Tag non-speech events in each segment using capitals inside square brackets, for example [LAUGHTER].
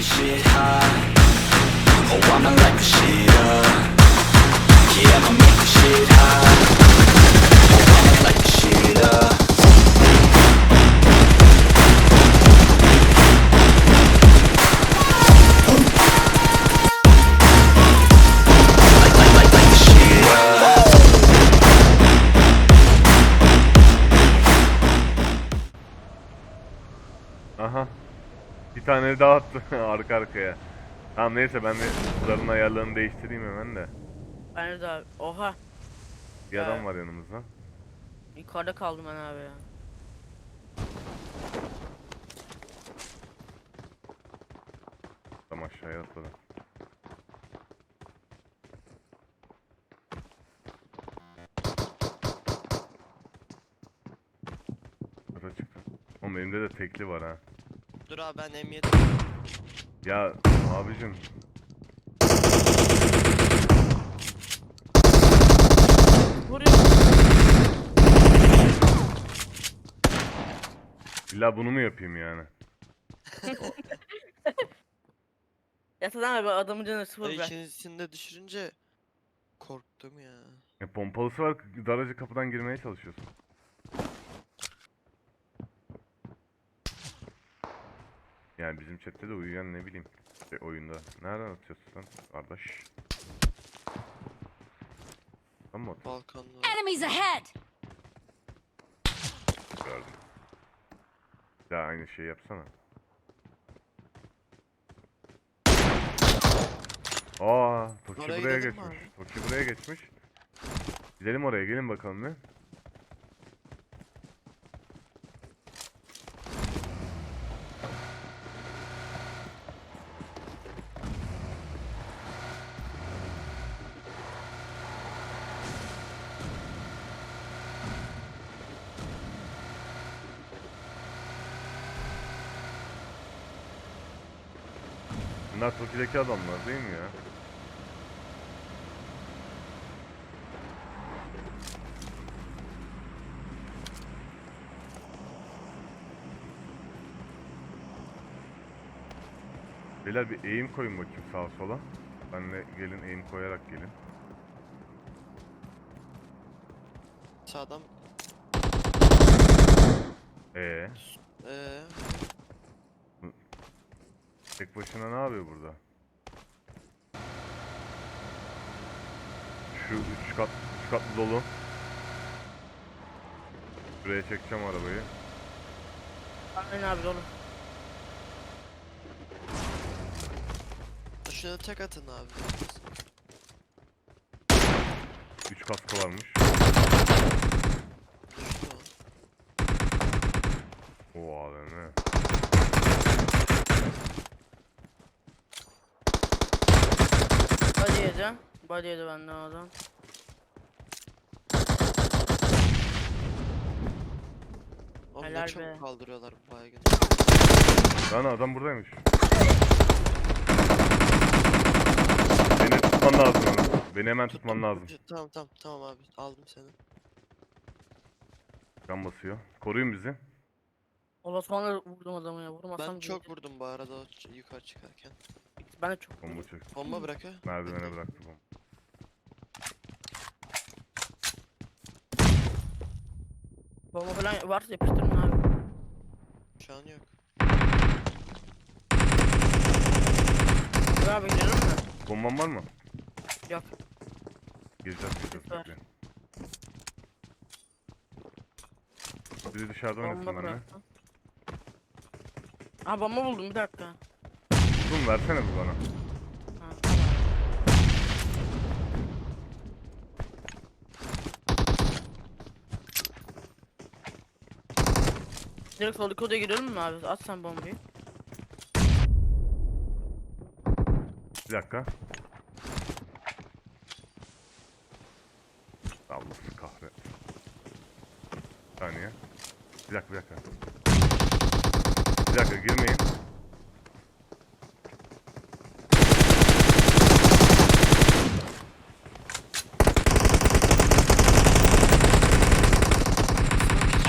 this shit hot. Oh, I'ma light the shit up. Yeah, I'ma make this shit hot. Oh, I'ma light the shit up. Light, Bir tane daha attı [LAUGHS] arka arkaya. Tamam neyse ben de zarın ayarlarını değiştireyim hemen de. Ben de abi. Oha. Bir Ya. adam var yanımızda. Yukarıda kaldım ben abi ya. Tam aşağıya atladı. Zara çıktı. Oğlum elimde de tekli var ha. Dur abi ben M7 Ya abicim Vuruyor. illa bunu mu yapayım yani? [LAUGHS] Ya sen abi adamın canı sıfır be. ikincisini de düşürünce korktum ya. E, pompalısı var daracı kapıdan girmeye çalışıyorsun. Yani bizim chatte de uyuyan ne bileyim. Şey, oyunda. Nereden atıyorsun sen kardeş? Tamam mı atıyorsun? Balkonlu. Enemies ahead! Gördüm. Ya aynı şeyi yapsana. Aa, Toki Oraya buraya gidelim mi geçmiş. Toki buraya geçmiş. Gidelim oraya, gelin bakalım bir. Bunlar Toki'deki adamlar değil mi ya? Beyler bir eğim koyun bakayım sağa sola. Benle gelin eğim koyarak gelin. Sağdan Ee, eee tek başına ne yapıyor burada? Şu üç kat, üç katlı dolu. Buraya çekeceğim arabayı. Aynen abi oğlum. şuna tek atın abi. Üç kaskı varmış. O AVM. Body yedi. Body yedi benden adam. Oğlum Helal ne çabuk be. kaldırıyorlar bu baygın. Lan adam buradaymış. Beni tutman lazım onu. Beni hemen tutman lazım. tut- Tamam tamam tamam abi aldım seni. Kan basıyor. Koruyun bizi. Ola sonra vurdum adamı ya. Vurmasam Ben çok vurdum bu arada o ç- yukarı çıkarken. Ben de çok Bomba çek. Bomba bırak ha. Merdivene bıraktı bomba. Bomba falan varsa yapıştırın abi. Şu an yok. Dur abi gidelim mi? Bomban var mı? Yok. Gireceğiz gireceğiz. Var. bekle. Biri dışarıda Bomba oynasın benimle. bıraktım. Aa bomba buldum bir dakika. Oğlum versene bir bana. Direkt soldaki odaya girelim mi abi? At sen bombayı. Bir dakika. Allah'sı kahve. Bir saniye. Bir dakika bir dakika. Bir dakika girmeyin.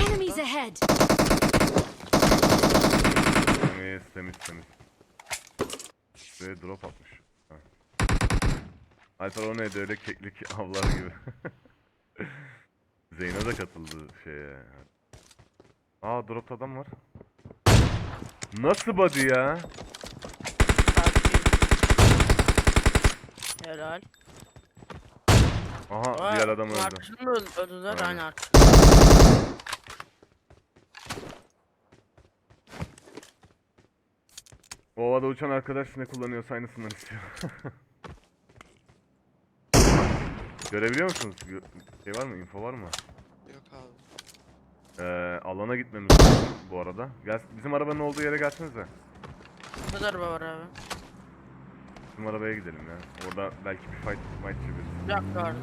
Enemies ahead! Temiz temiz. Şuraya drop atmış. Alper o neydi öyle keklik [LAUGHS] avlar gibi. [LAUGHS] Zeyno da katıldı şeye. Aa drop adam var. Nasıl body ya? Helal. Aha diğer adam öldü. Öldü- öldürdüler aynı arkadaş. O havada uçan arkadaş ne kullanıyorsa aynısından istiyor. [LAUGHS] Görebiliyor musunuz? Gö- Şey var mı? Info var mı? Yok abi. Ee, alana gitmemiz lazım bu arada. Gel, bizim arabanın olduğu yere gelsenize. Burada da araba var abi. Bizim arabaya gidelim ya. Orada belki bir fight fight çeviririz. Bir dakika vardı.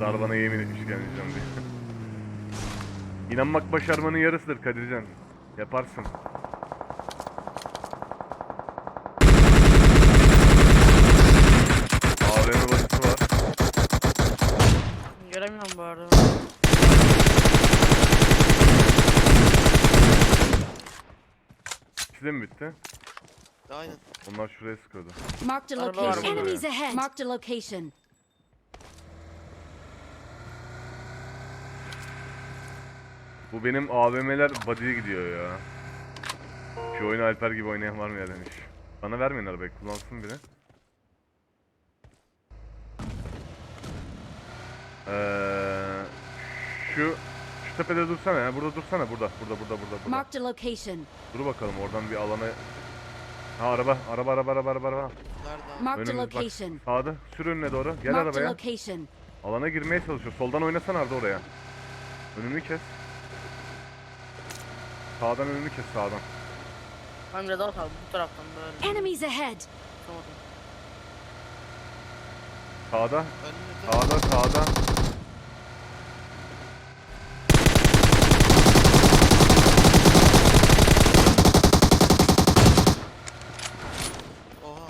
Darbana yemin etmiş gelmeyeceğim diye. [LAUGHS] İnanmak başarmanın yarısıdır Kadircan. Yaparsın. AVM basısı var. Göremiyorum bu arada. İkisi de mi bitti? Aynen. Onlar şuraya sıkıyordu. Marked a Araba var location. burada. Enemies ahead. Marked a location. Bu benim AVM'ler body'ye gidiyor ya. Şu oyunu Alper gibi oynayan var mı ya demiş. Bana vermeyin arabayı kullansın biri. Ee, şu şu tepede dursana ya. Burada dursana. Burada. Burada burada burada burada. Marked a location. Dur bakalım oradan bir alana. Ha araba. Araba araba araba araba. araba. Marked a Önümüz bak. location. Sağda. Sür önüne doğru. Gel Marked a arabaya. location. Alana girmeye çalışıyor. Soldan oynasana Arda oraya. Önünü kes. Sağdan önünü kes sağdan. Biraz daha sağ bu taraftan böyle. Enemies ahead. Tutamadım. Sağda. Önünde. Sağda sağda. Oha.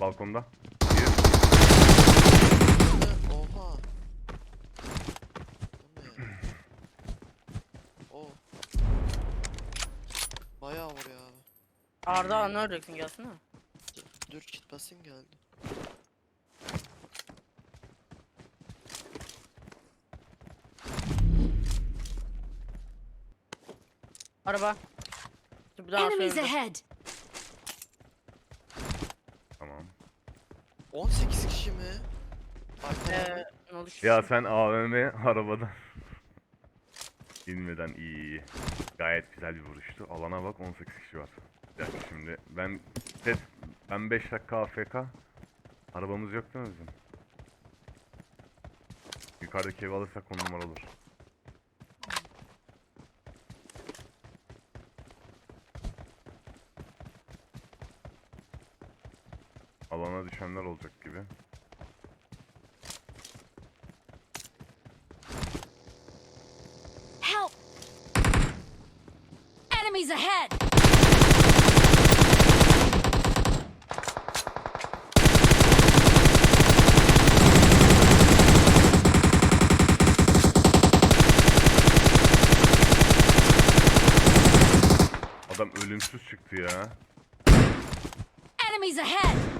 Balkonda. Bir. Önünde. Oha. Bu ne? O. Bayağı vuruyor abi. Arda ne öleceksin gelsene. Dur, dur kit basayım geldi. Araba. Dur, Bir daha Enemies söyle. ahead. Tamam. 18 kişi mi? Arka Eee abi. ne oldu? Ya sen AVM arabadan. İnmeden iyi. Gayet güzel bir vuruştu. Alana bak 18 kişi var. Bir şimdi ben set ben 5 dakika AFK. Arabamız yok değil mi? Yukarıdaki evi alırsak on numara olur. Alana düşenler olacak gibi. Enemies ahead. Adam ölümsüz çıktı ya. Enemies ahead.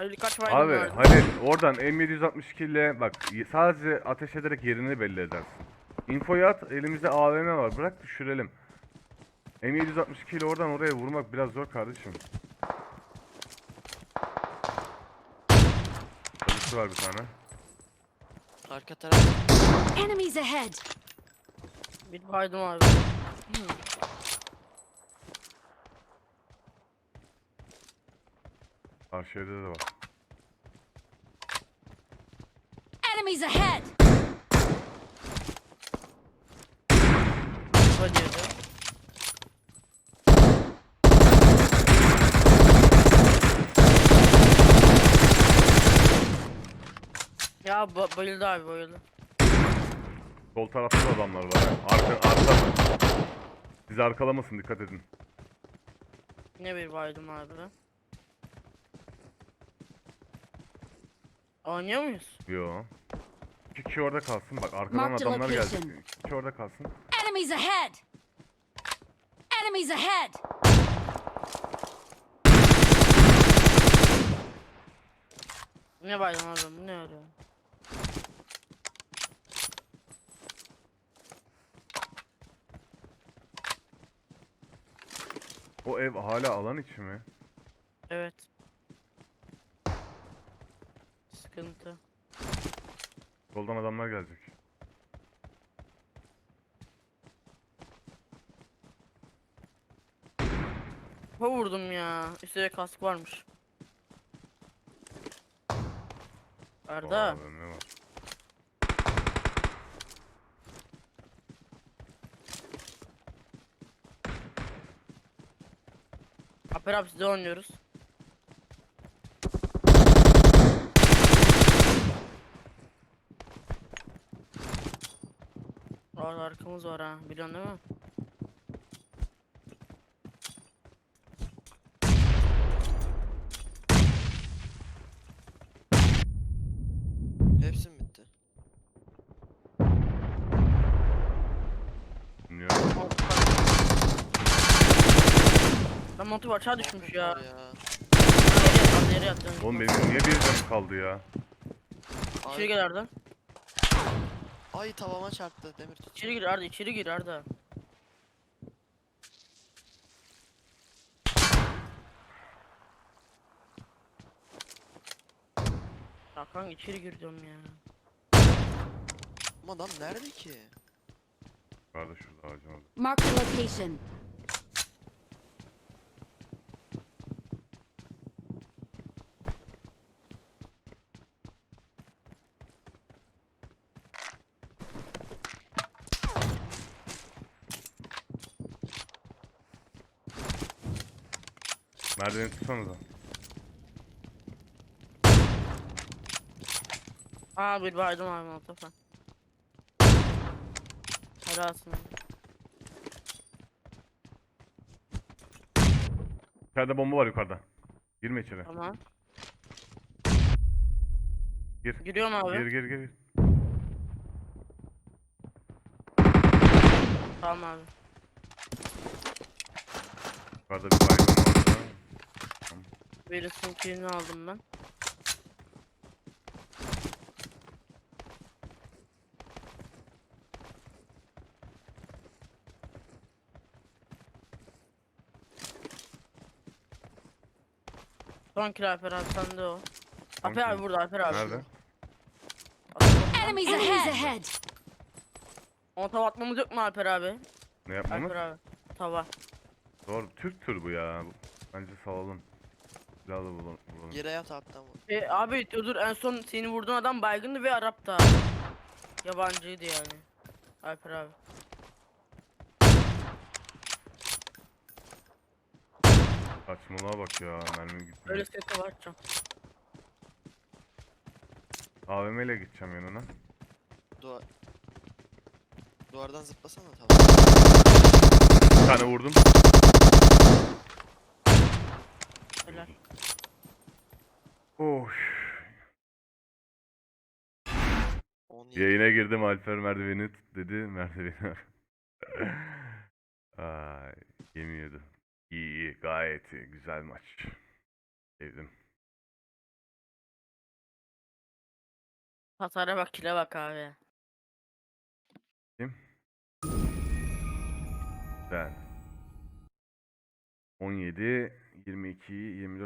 Hayır kaç baygın Abi vardı. hadi oradan M762 ile bak sadece ateş ederek yerini belli edersin. Infoyu at elimizde AVM var bırak düşürelim. M762 ile oradan oraya vurmak biraz zor kardeşim. Çalışı var bir tane. Arka taraf. Enemies ahead. Bir baydım abi. Karşı evde de var. Enemies ahead. Hadi hadi. Ya ba bayıldı abi bayıldı. Sol tarafta da adamlar var. ha. Arka, arka. Bizi arkalamasın dikkat edin. Yine bir baydım abi. Oynuyor muyuz? Yo. İki kişi orada kalsın. Bak arkadan adamlar location. gelecek. İki kişi orada kalsın. Enemies ahead! Enemies ahead! Ne bayram abi bu ne öyle? O ev hala alan içi mi? Evet. Sıkıntı. Soldan adamlar gelecek. Ha vurdum ya. Üstüne kask varmış. Arda. Aa, ne var? Aper abi size oynuyoruz. Var arkamız var ha. Biliyorsun değil mi? Hepsi mi bitti? Bilmiyorum. Montu var. Lan montu aşağı düşmüş ya. Var ya. Yat. canım. Oğlum benim niye bir canım kaldı ya? İçeri Ay, gir Arda. Ay tavama çarptı demir tut. İçeri gir Arda, içeri gir Arda. Ya kanka içeri gir diyorum ya. Ama adam nerede ki? Yukarıda şurada ağacın orada. Mark the location. Merdiveni tutsanıza. Aa bir baydım abi molotofa. Helalsin. İçeride bomba var yukarıda. Girme içeri. Tamam. Gir. Giriyorum abi. Gir gir gir. Tamam abi. Yukarıda bir baygın var. Birisinin kilini aldım ben. Son kill Alper abi sende o. Alper abi burada Alper abi. Nerede? Enemies ahead! Ona tava atmamız yok mu Alper abi? Ne yapmamız? Alper abi. Tava. Zor. Türk tür bu ya. Bence salalım. Silahla bulalım. bulalım. Yere yat hatta mı? E, abi dur dur en son seni vurduğun adam baygındı ve Arap'ta. Yabancıydı yani. Alper abi. Saçmalığa bak ya. Mermi gitmiyor. Öyle sesi var can. AVM ile gideceğim yanına. Duvar. Duvardan zıplasana tamam. Bir tane vurdum. Oh. 17. Yayına girdim Alper merdiveni tut dedi. [LAUGHS] Merdiveni. Ay, yemiyordu. İyi iyi gayet iyi. Güzel maç. Sevdim. Hasara bak kile bak abi. Güzel. 17, 22, 24